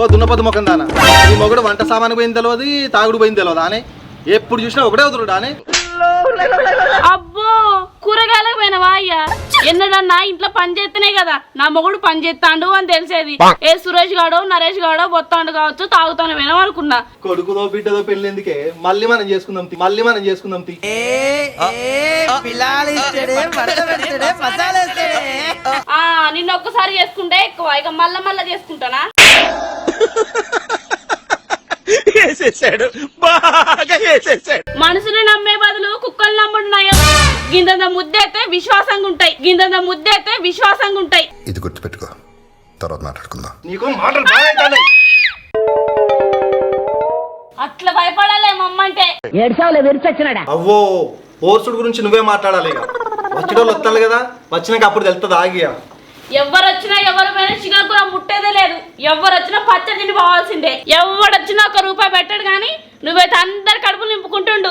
ఓ దున్నపోతు ముఖం దానా. నీ మొగుడు వంట సామాను పోయింది తెలియదు తాగుడు పోయింది తెలియదు ఆనే. ఎప్పుడు చూసినా ఒకటే వదులుడు ఆనే. అబ్బో కూరగాయలకు పోయినవా అయ్యా? ఎన్నడన్నా ఇంట్లో పని చేస్తేనే కదా నా మొగుడు పని చేస్తాడు అని తెలిసేది. ఏ సురేష్ గాడో నరేష్ గాడో బొత్తాండు కావచ్చు తాగుతాను వినవు అనుకున్నా. కొడుకుదో బిడ్డదో పెళ్ళి ఎందుకే మళ్ళీ మనం చేసుకుందాం తీ. మళ్ళీ మనం చేసుకుందాం తీ. ఆ నిన్న ఒక్కసారి చేసుకుంటే ఎక్కువ ఇక మళ్ళా మళ్ళా చేసుకుంటానా? వేసేసాడు బాగా వేసేసాడు మనుషుని నమ్మే బదులు కుక్కలు నమ్ముడున్నాయో? గిందంత ముద్దైతే విశ్వాసంగా ఉంటాయి. గిందంత ముద్దైతే విశ్వాసంగా ఉంటాయి. ఇది గుర్తుపెట్టుకో. తర్వాత మాట్లాడుకుందాం. నీకు మాటలు బాగా. అట్లా భయపడాలే మమ్మంటే ఏడ్చావులే విరిచొచ్చినాడా అవ్వో ఓర్సుడు గురించి నువ్వే మాట్లాడాలి వచ్చేటోళ్ళు వస్తాను కదా వచ్చినాక అప్పుడు తెలుస్తుంది ఆగియా. ఎవరు వచ్చినా ఎవరు పోయినా చికాకురా ముట్టేదే లేదు. ఎవరు వచ్చినా పోవాల్సిందే ఎవడు వచ్చినా ఒక రూపాయి పెట్టాడు కానీ నువ్వైతే అందరి కడుపులు నింపుకుంటుండు.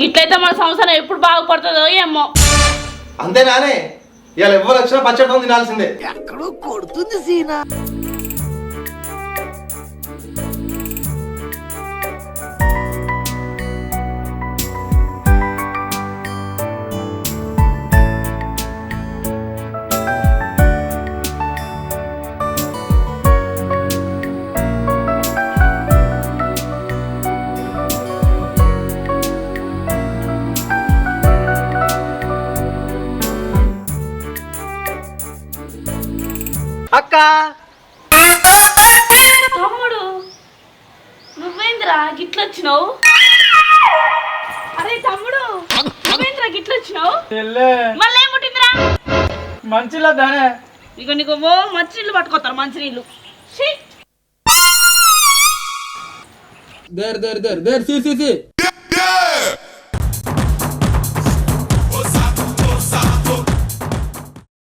గిట్లయితే మన సంవత్సరం ఎప్పుడు బాగుపడుతుందో ఏమో. అంతేనానే ఇవాళ ఎవరు వచ్చినా పచ్చడి తినాల్సిందే. అక్క! తమ్ముడు నువ్వేంద్రా గిట్లొచ్చినావు? అరే తమ్ముడు నువ్వేంద్రా గిట్లొచ్చినావు? మళ్ళీ ఏం పుట్టిందిరా? మంచిలో దానే. ఇక నీకు ఓ మంచినీళ్ళు పట్టుకోతారు మంచినీళ్ళు! There there there there see see see.